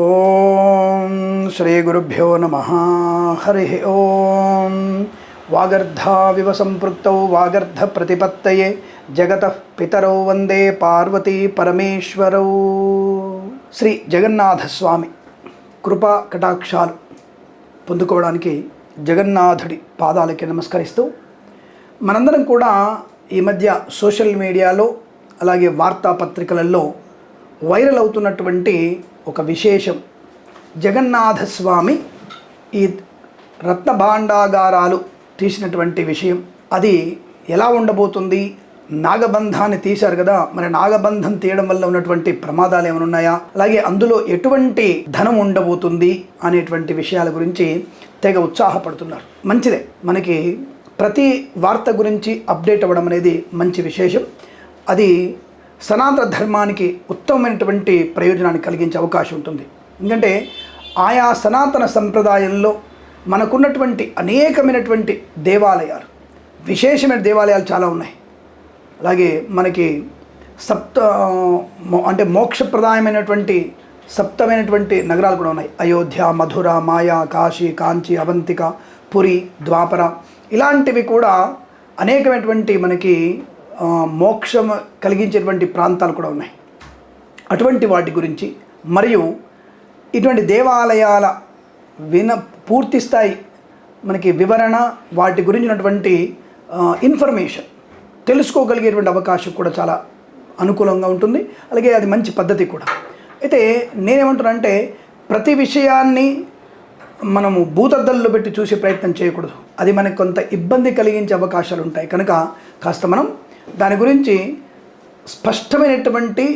ఓం శ్రీ గురుభ్యో నమ. హరి ఓం. వాగర్ధావివ సంపృక్తౌ వాగర్ధ ప్రతిపత్తయే. జగత పితరౌ వందే పార్వతీ పరమేశ్వరౌ. శ్రీ జగన్నాథస్వామి కృపా కటాక్షాలు పొందుకోవడానికి జగన్నాథుడి పాదాలకి నమస్కరిస్తూ మనందరం కూడా ఈ మధ్య సోషల్ మీడియాలో అలాగే వార్తాపత్రికలలో వైరల్ అవుతున్నటువంటి ఒక విశేషం. జగన్నాథస్వామి ఈ రత్న భాండాగారాలు తీసినటువంటి విషయం. అది ఎలా ఉండబోతుంది? నాగబంధాన్ని తీశారు కదా. మరి నాగబంధం తీయడం వల్ల ఉన్నటువంటి ప్రమాదాలు ఏమైనా ఉన్నాయా? అలాగే అందులో ఎటువంటి ధనం ఉండబోతుంది అనేటువంటి విషయాల గురించి తెగ ఉత్సాహపడుతున్నారు. మంచిదే. మనకి ప్రతి వార్త గురించి అప్డేట్ అవ్వడం అనేది మంచి విశేషం. అది సనాతన ధర్మానికి ఉత్తమమైనటువంటి ప్రయోజనాన్ని కలిగించే అవకాశం ఉంటుంది. ఎందుకంటే ఆయా సనాతన సంప్రదాయంలో మనకున్నటువంటి అనేకమైనటువంటి దేవాలయాలు విశేషమైన దేవాలయాలు చాలా ఉన్నాయి. అలాగే మనకి సప్త మో- అంటే మోక్షప్రదాయమైనటువంటి సప్తమైనటువంటి నగరాలు కూడా ఉన్నాయి. అయోధ్య మధుర మాయా కాశీ కాంచి అవంతిక పురి ద్వాపర ఇలాంటివి కూడా అనేకమైనటువంటి మనకి మోక్షం కలిగించేటువంటి ప్రాంతాలు కూడా ఉన్నాయి. అటువంటి వాటి గురించి మరియు ఇటువంటి దేవాలయాల విన పూర్తి స్థాయి మనకి వివరణ వాటి గురించినటువంటి ఇన్ఫర్మేషన్ తెలుసుకోగలిగేటువంటి అవకాశం కూడా చాలా అనుకూలంగా ఉంటుంది. అలాగే అది మంచి పద్ధతి కూడా. అయితే నేనేమంటున్నానంటే ప్రతి విషయాన్ని మనము భూతద్దల్లో పెట్టి చూసే ప్రయత్నం చేయకూడదు. అది మనకు కొంత ఇబ్బంది కలిగించే అవకాశాలు ఉంటాయి. కనుక కాస్త మనం దాని గురించి స్పష్టమైనటువంటి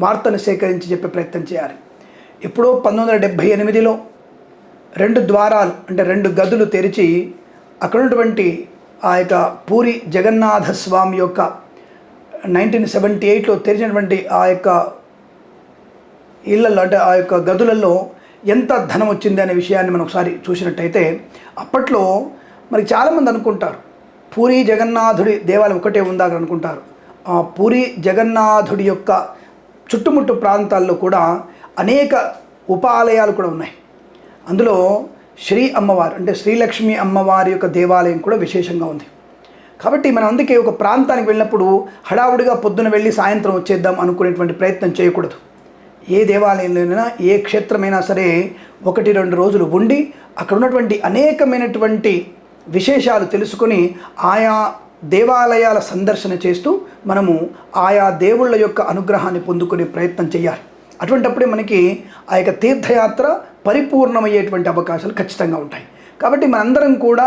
వార్తను సేకరించి చెప్పే ప్రయత్నం చేయాలి. ఎప్పుడో పంతొమ్మిది వందల డెబ్భై ఎనిమిదిలో రెండు ద్వారాలు అంటే రెండు గదులు తెరిచి అక్కడ ఉన్నటువంటి ఆ యొక్క పూరి జగన్నాథ స్వామి యొక్క నైన్టీన్ సెవెంటీ ఎయిట్లో తెరిచినటువంటి ఆ యొక్క ఇళ్ళలో అంటే ఆ యొక్క గదులలో ఎంత ధనం వచ్చింది అనే విషయాన్ని మనం ఒకసారి చూసినట్టయితే అప్పట్లో మరి చాలామంది అనుకుంటారు. పూరి జగన్నాథుడి దేవాలయం ఒకటే ఉందా అనుకుంటారు. ఆ పూరి జగన్నాథుడి యొక్క చుట్టుముట్టు ప్రాంతాల్లో కూడా అనేక ఉప ఆలయాలు కూడా ఉన్నాయి. అందులో శ్రీ అమ్మవారు అంటే శ్రీలక్ష్మి అమ్మవారి యొక్క దేవాలయం కూడా విశేషంగా ఉంది. కాబట్టి మనం అందుకే ఒక ప్రాంతానికి వెళ్ళినప్పుడు హడావుడిగా పొద్దున వెళ్ళి సాయంత్రం వచ్చేద్దాం అనుకునేటువంటి ప్రయత్నం చేయకూడదు. ఏ దేవాలయంలోనైనా ఏ క్షేత్రమైనా సరే ఒకటి రెండు రోజులు ఉండి అక్కడ ఉన్నటువంటి అనేకమైనటువంటి విశేషాలు తెలుసుకొని ఆయా దేవాలయాల సందర్శన చేస్తూ మనము ఆయా దేవుళ్ళ యొక్క అనుగ్రహాన్ని పొందుకునే ప్రయత్నం చేయాలి. అటువంటప్పుడే మనకి ఆ యొక్క తీర్థయాత్ర పరిపూర్ణమయ్యేటువంటి అవకాశాలు ఖచ్చితంగా ఉంటాయి. కాబట్టి మనందరం కూడా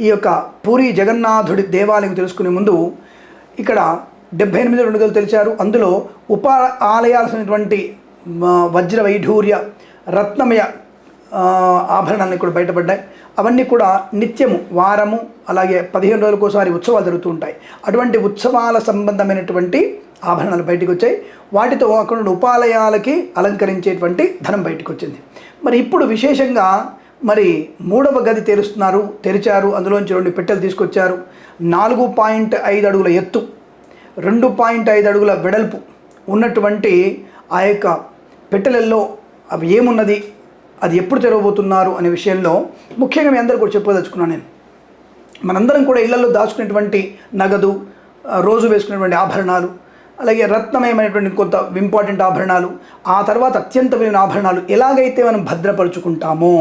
ఈ యొక్క పూరి జగన్నాథుడి దేవాలయం తెలుసుకునే ముందు ఇక్కడ డెబ్బై ఎనిమిది రెండు వేలు తెలిచారు. అందులో ఉప ఆలయాల్సినటువంటి వజ్ర వైఢూర్య రత్నమయ ఆ, కూడా బయటపడ్డాయి. అవన్నీ కూడా నిత్యము వారము అలాగే పదిహేను రోజులకు ఒకసారి ఉత్సవాలు జరుగుతూ ఉంటాయి. అటువంటి ఉత్సవాల సంబంధమైనటువంటి ఆభరణాలు బయటకు వచ్చాయి వాటితో అక్కడ ఉపాలయాలకి అలంకరించేటువంటి ధనం బయటకు వచ్చింది మరి ఇప్పుడు విశేషంగా మరి మూడవ గది తెరుస్తున్నారు తెరిచారు. అందులోంచి రెండు పెట్టెలు తీసుకొచ్చారు. నాలుగు పాయింట్ ఐదు అడుగుల ఎత్తు రెండు పాయింట్ ఐదు అడుగుల వెడల్పు ఉన్నటువంటి ఆ యొక్క పెట్టెలల్లో అవి ఏమున్నది? అది ఎప్పుడు తెరవబోతున్నారు అనే విషయంలో ముఖ్యంగా మీ అందరూ కూడా చెప్పదలుచుకున్నాను నేను. మనందరం కూడా ఇళ్ళలో దాచుకునేటువంటి నగదు రోజు వేసుకునేటువంటి ఆభరణాలు అలాగే రత్నమయమైనటువంటి కొంత ఇంపార్టెంట్ ఆభరణాలు ఆ తర్వాత అత్యంత విలువైన ఆభరణాలు ఎలాగైతే మనం భద్రపరుచుకుంటామో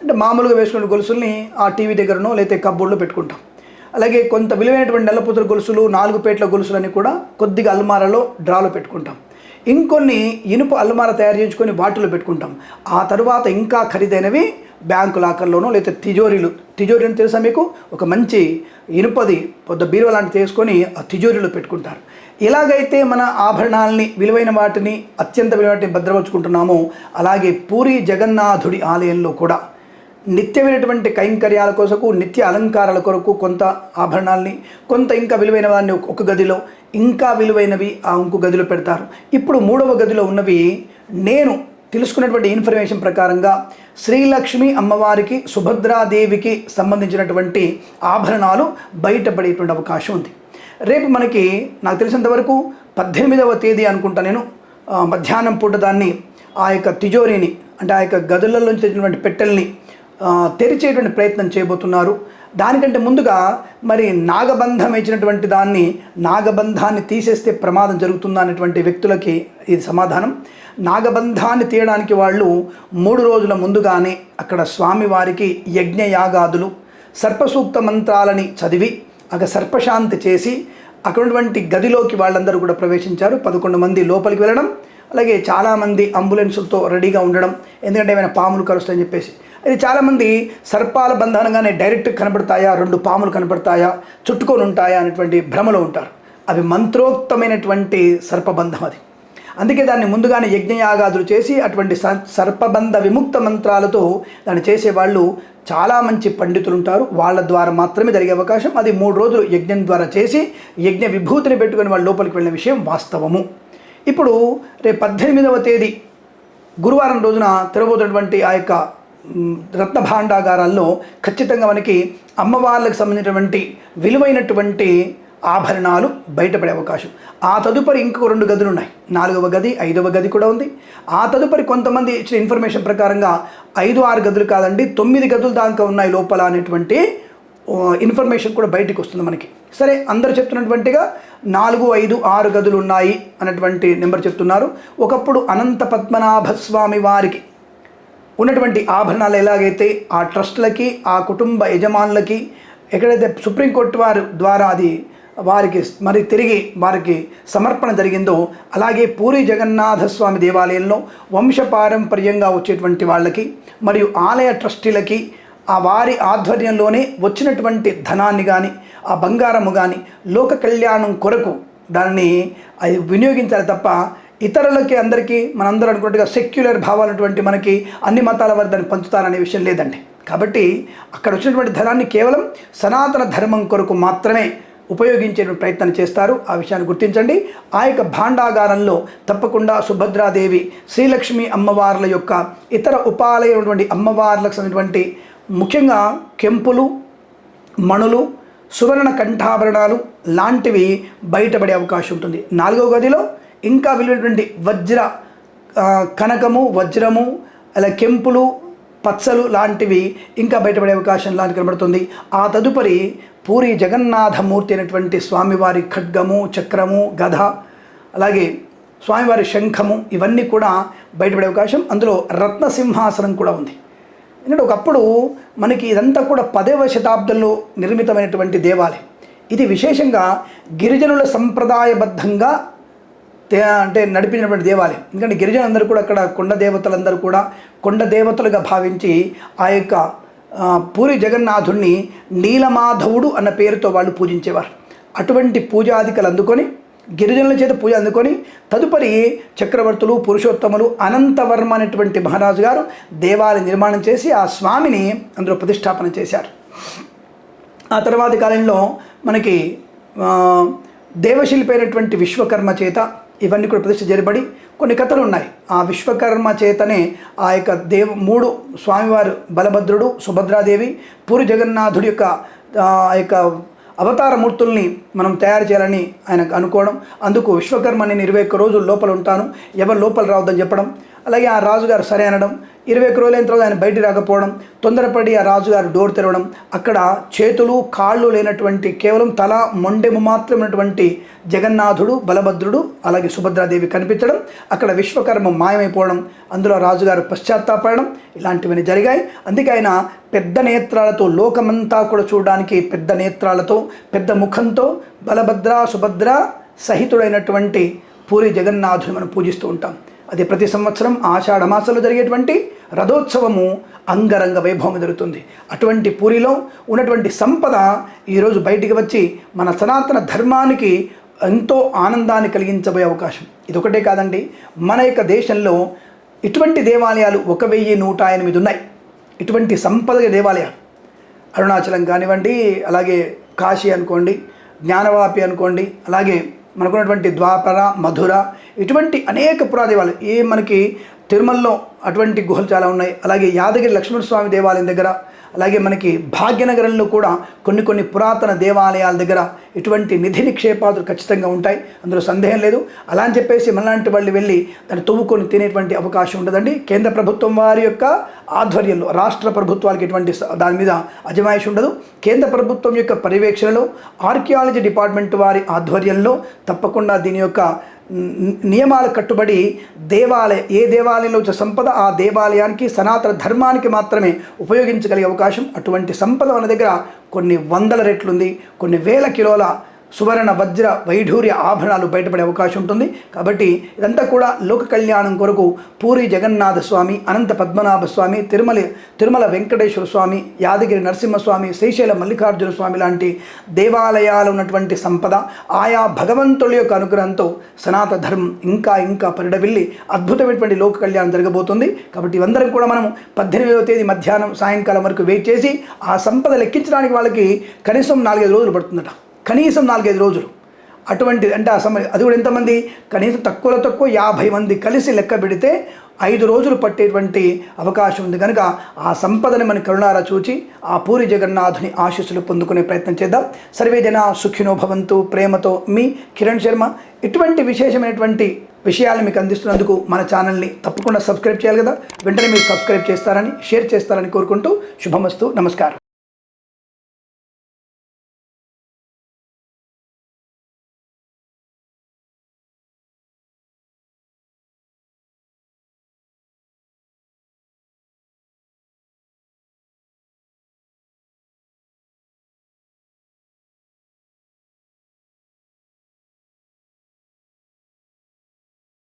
అంటే మామూలుగా వేసుకునే గొలుసుల్ని ఆ టీవీ దగ్గరనో లేకపోతే కబ్బోర్డ్లో పెట్టుకుంటాం. అలాగే కొంత విలువైనటువంటి నల్లపుతుల గొలుసులు నాలుగు పేట్ల గొలుసులని కూడా కొద్దిగా అల్మారాలో డ్రాలో పెట్టుకుంటాం. ఇంకొన్ని ఇనుప అల్మార తయారు చేయించుకొని బాటిల్లో పెట్టుకుంటాం. ఆ తరువాత ఇంకా ఖరీదైనవి బ్యాంకు లాకర్లోనో లేకపోతే తిజోరీలు. తిజోరీ అని తెలుసా మీకు? ఒక మంచి ఇనుపది పెద్ద బీరువ లాంటిది తీసుకొని ఆ తిజోరీలో పెట్టుకుంటారు. ఎలాగైతే మన ఆభరణాలని విలువైన వాటిని అత్యంత విలువైన వాటిని భద్రపరుచుకుంటున్నామో అలాగే పూరి జగన్నాథుడి ఆలయంలో కూడా నిత్యమైనటువంటి కైంకర్యాల కొరకు నిత్య అలంకారాల కొరకు కొంత ఆభరణాల్ని కొంత ఇంకా విలువైన వారిని ఒక- గదిలో ఇంకా విలువైనవి ఆ ఇంకో గదిలో పెడతారు. ఇప్పుడు మూడవ గదిలో ఉన్నవి నేను తెలుసుకున్నటువంటి ఇన్ఫర్మేషన్ ప్రకారంగా శ్రీలక్ష్మి అమ్మవారికి సుభద్రాదేవికి సంబంధించినటువంటి ఆభరణాలు బయటపడేటువంటి అవకాశం ఉంది. రేపు మనకి నాకు తెలిసినంతవరకు పద్దెనిమిదవ తేదీ అనుకుంటా నేను మధ్యాహ్నం పూట దాన్ని ఆ యొక్క తిజోరీని అంటే ఆ యొక్క గదులలో నుంచి పెట్టెల్ని తెరిచేటువంటి ప్రయత్నం చేయబోతున్నారు. దానికంటే ముందుగా మరి నాగబంధం ఇచ్చినటువంటి దాన్ని నాగబంధాన్ని తీసేస్తే ప్రమాదం జరుగుతుందా అనేటువంటి వ్యక్తులకి ఇది సమాధానం. నాగబంధాన్ని తీయడానికి వాళ్ళు మూడు రోజుల ముందుగానే అక్కడ స్వామివారికి యజ్ఞయాగాదులు సర్పసూక్త మంత్రాలని చదివి అక్కడ సర్పశాంతి చేసి అక్కడటువంటి గదిలోకి వాళ్ళందరూ కూడా ప్రవేశించారు. పదకొండు మంది లోపలికి వెళ్ళడం అలాగే చాలామంది అంబులెన్సులతో రెడీగా ఉండడం ఎందుకంటే ఏమైనా పాములు కలుస్తాయని చెప్పేసి. ఇది చాలామంది సర్పాల బంధనంగానే డైరెక్ట్ కనబడతాయా? రెండు పాములు కనబడతాయా? చుట్టుకొని ఉంటాయా? అనేటువంటి భ్రమలో ఉంటారు. అవి మంత్రోక్తమైనటువంటి సర్పబంధం అది. అందుకే దాన్ని ముందుగానే యజ్ఞయాగాదులు చేసి అటువంటి స- సర్పబంధ విముక్త మంత్రాలతో దాన్ని చేసేవాళ్ళు చాలా మంచి పండితులు ఉంటారు వాళ్ళ ద్వారా మాత్రమే జరిగే అవకాశం. అది మూడు రోజులు యజ్ఞం ద్వారా చేసి యజ్ఞ విభూతిని పెట్టుకుని వాళ్ళ లోపలికి వెళ్ళిన విషయం వాస్తవము. ఇప్పుడు రేపు పద్దెనిమిదవ తేదీ గురువారం రోజున తిరగబోతున్నటువంటి ఆ యొక్క రత్న భాండాగారాల్లో ఖచ్చితంగా మనకి అమ్మవార్లకు సంబంధించినటువంటి విలువైనటువంటి ఆభరణాలు బయటపడే అవకాశం. ఆ తదుపరి ఇంకో రెండు గదులు ఉన్నాయి. నాలుగవ గది ఐదవ గది కూడా ఉంది. ఆ తదుపరి కొంతమంది ఇచ్చిన ఇన్ఫర్మేషన్ ప్రకారంగా ఐదు ఆరు గదులు కాదండి తొమ్మిది గదులు దాకా ఉన్నాయి లోపల అనేటువంటి ఇన్ఫర్మేషన్ కూడా బయటికి వస్తుంది మనకి. సరే అందరు చెప్తున్నటువంటిగా నాలుగు ఐదు ఆరు గదులు ఉన్నాయి అన్నటువంటి నెంబర్ చెప్తున్నారు. ఒకప్పుడు అనంత పద్మనాభ స్వామి వారికి ఉన్నటువంటి ఆభరణాలు ఎలాగైతే ఆ ట్రస్టులకి ఆ కుటుంబ యజమానులకి ఎక్కడైతే సుప్రీంకోర్టు వారి ద్వారా అది వారికి మరి తిరిగి వారికి సమర్పణ జరిగిందో అలాగే పూరి జగన్నాథస్వామి దేవాలయంలో వంశపారంపర్యంగా వచ్చేటువంటి వాళ్ళకి మరియు ఆలయ ట్రస్టీలకి ఆ వారి ఆధ్వర్యంలోనే వచ్చినటువంటి ధనాన్ని కానీ ఆ బంగారము కానీ లోక కళ్యాణం కొరకు దాన్ని అది వినియోగించాలి తప్ప ఇతరులకి అందరికీ మనందరూ అనుకున్నట్టుగా సెక్యులర్ భావాలటువంటి మనకి అన్ని మతాల వారు దాన్ని పంచుతారనే విషయం లేదండి. కాబట్టి అక్కడ వచ్చినటువంటి ధనాన్ని కేవలం సనాతన ధర్మం కొరకు మాత్రమే ఉపయోగించే ప్రయత్నం చేస్తారు. ఆ విషయాన్ని గుర్తించండి. ఆ యొక్క భాండాగారంలో తప్పకుండా సుభద్రాదేవి శ్రీలక్ష్మి అమ్మవార్ల యొక్క ఇతర ఉపాలైనటువంటి అమ్మవార్లకు సంబంధించినటువంటి ముఖ్యంగా కెంపులు మణులు సువర్ణ కంఠాభరణాలు లాంటివి బయటపడే అవకాశం ఉంటుంది. నాలుగవ గదిలో ఇంకా విలువైనటువంటి వజ్ర కనకము వజ్రము అలా కెంపులు పచ్చలు లాంటివి ఇంకా బయటపడే అవకాశం లాంటి కనబడుతుంది. ఆ తదుపరి పూరి జగన్నాథమూర్తి అయినటువంటి స్వామివారి ఖడ్గము చక్రము గధ అలాగే స్వామివారి శంఖము ఇవన్నీ కూడా బయటపడే అవకాశం. అందులో రత్న సింహాసనం కూడా ఉంది. ఎందుకంటే ఒకప్పుడు మనకి ఇదంతా కూడా పదవ శతాబ్దంలో నిర్మితమైనటువంటి దేవాలయం. ఇది విశేషంగా గిరిజనుల సంప్రదాయబద్ధంగా అంటే నడిపించినటువంటి దేవాలయం. ఎందుకంటే గిరిజనులందరూ కూడా అక్కడ కొండ దేవతలందరూ కూడా కొండ దేవతలుగా భావించి ఆ యొక్క పూరి జగన్నాథుణ్ణి నీలమాధవుడు అన్న పేరుతో వాళ్ళు పూజించేవారు. అటువంటి పూజాదికలు అందుకొని గిరిజనుల చేత పూజ అందుకొని తదుపరి చక్రవర్తులు పురుషోత్తములు అనంతవర్మ అనేటువంటి మహారాజు గారు దేవాలయ నిర్మాణం చేసి ఆ స్వామిని అందులో ప్రతిష్టాపన చేశారు. ఆ తర్వాతి కాలంలో మనకి దేవశిల్పి అయినటువంటి విశ్వకర్మ చేత ఇవన్నీ కూడా ప్రతిష్ట జరిపడి కొన్ని కథలు ఉన్నాయి. ఆ విశ్వకర్మ చేతనే ఆ యొక్క దేవ మూడు స్వామివారు బలభద్రుడు సుభద్రాదేవి పూరి జగన్నాథుడి యొక్క ఆ యొక్క అవతార మూర్తుల్ని మనం తయారు చేయాలని ఆయన అనుకోవడం. అందుకు విశ్వకర్మ నేను ఇరవై ఒక్క రోజులు లోపల ఉంటాను. ఎవరు లోపల రావద్దని చెప్పడం. అలాగే ఆ రాజుగారు సరే అనడం. ఇరవై ఒక్క రోజులైన తర్వాత ఆయన బయటికి రాకపోవడం తొందరపడి ఆ రాజుగారు డోర్ తెరవడం అక్కడ చేతులు కాళ్ళు లేనటువంటి కేవలం తల మొండెము మాత్రం జగన్నాథుడు బలభద్రుడు అలాగే సుభద్రాదేవి కనిపించడం అక్కడ విశ్వకర్మ మాయమైపోవడం అందులో రాజుగారు పశ్చాత్తాపడడం ఇలాంటివన్నీ జరిగాయి. అందుకే ఆయన పెద్ద నేత్రాలతో లోకమంతా కూడా చూడడానికి పెద్ద నేత్రాలతో పెద్ద ముఖంతో బలభద్ర సుభద్ర సహితుడైనటువంటి పూరి జగన్నాథుని మనం పూజిస్తూ ఉంటాం. అది ప్రతి సంవత్సరం ఆషాఢ మాసంలో జరిగేటువంటి రథోత్సవము అంగరంగ వైభవం జరుగుతుంది. అటువంటి పూరిలో ఉన్నటువంటి సంపద ఈరోజు బయటికి వచ్చి మన సనాతన ధర్మానికి ఎంతో ఆనందాన్ని కలిగించబోయే అవకాశం. ఇదొకటే కాదండి మన యొక్క దేశంలో ఇటువంటి దేవాలయాలు ఒక వెయ్యి నూట ఎనిమిది ఉన్నాయి. ఇటువంటి సంపద దేవాలయాలు. అరుణాచలం కానివ్వండి అలాగే కాశీ అనుకోండి జ్ఞానవాపి అనుకోండి అలాగే మనకున్నటువంటి ద్వాపర మధుర ఇటువంటి అనేక పురాదేవాలు ఏ మనకి తిరుమలలో అటువంటి గుహలు చాలా ఉన్నాయి. అలాగే యాదగిరి లక్ష్మణస్వామి దేవాలయం దగ్గర అలాగే మనకి భాగ్యనగరంలో కూడా కొన్ని కొన్ని పురాతన దేవాలయాల దగ్గర ఇటువంటి నిధి నిక్షేపాదులు ఖచ్చితంగా ఉంటాయి. అందులో సందేహం లేదు. అలా అని చెప్పేసి మనలాంటి వాళ్ళు వెళ్ళి దాన్ని తవ్వుకొని తినేటువంటి అవకాశం ఉండదండి. కేంద్ర ప్రభుత్వం వారి యొక్క ఆధ్వర్యంలో రాష్ట్ర ప్రభుత్వాలకి ఎటువంటి దాని మీద అజమాయిషి ఉండదు. కేంద్ర ప్రభుత్వం యొక్క పర్యవేక్షణలో ఆర్కియాలజీ డిపార్ట్మెంట్ వారి ఆధ్వర్యంలో తప్పకుండా దీని యొక్క నియమాలు కట్టుబడి దేవాలయ ఏ దేవాలయంలో వచ్చే సంపద ఆ దేవాలయానికి సనాతన ధర్మానికి మాత్రమే ఉపయోగించగలిగే అవకాశం అటువంటి సంపద మన దగ్గర కొన్ని వందల రెట్లుంది కొన్ని వేల కిలోల సువర్ణ వజ్ర వైఢూర్య ఆభరణాలు బయటపడే అవకాశం ఉంటుంది. కాబట్టి ఇదంతా కూడా లోక కళ్యాణం కొరకు పూరి జగన్నాథ స్వామి అనంత పద్మనాభ స్వామి తిరుమల తిరుమల వెంకటేశ్వర స్వామి యాదగిరి నరసింహస్వామి శ్రీశైల మల్లికార్జున స్వామి లాంటి దేవాలయాలు ఉన్నటువంటి సంపద ఆయా భగవంతుల యొక్క అనుగ్రహంతో సనాత ధర్మం ఇంకా ఇంకా పరిడవిల్లి అద్భుతమైనటువంటి లోక కళ్యాణం జరగబోతుంది. కాబట్టి ఇవందరం కూడా మనం పద్దెనిమిదవ తేదీ మధ్యాహ్నం సాయంకాలం వరకు వెయిట్ చేసి ఆ సంపద లెక్కించడానికి వాళ్ళకి కనీసం నాలుగైదు రోజులు పడుతుందట. కనీసం నాలుగైదు రోజులు. అటువంటి అంటే ఆ సమయం అది కూడా ఎంతమంది? కనీసం తక్కువలో తక్కువ యాభై మంది కలిసి లెక్క పెడితే ఐదు రోజులు పట్టేటువంటి అవకాశం ఉంది. కనుక ఆ సంపదని మన కరుణారా చూచి ఆ పూరి జగన్నాథుని ఆశీస్సులు పొందుకునే ప్రయత్నం చేద్దాం. సర్వే జన సుఖినో భవంతు. ప్రేమతో మీ కిరణ్ శర్మ. ఇటువంటి విశేషమైనటువంటి విషయాలు మీకు అందిస్తున్నందుకు మన ఛానల్ని తప్పకుండా సబ్స్క్రైబ్ చేయాలి కదా. వెంటనే మీరు సబ్స్క్రైబ్ చేస్తారని షేర్ చేస్తారని కోరుకుంటూ శుభమస్తు. నమస్కారం.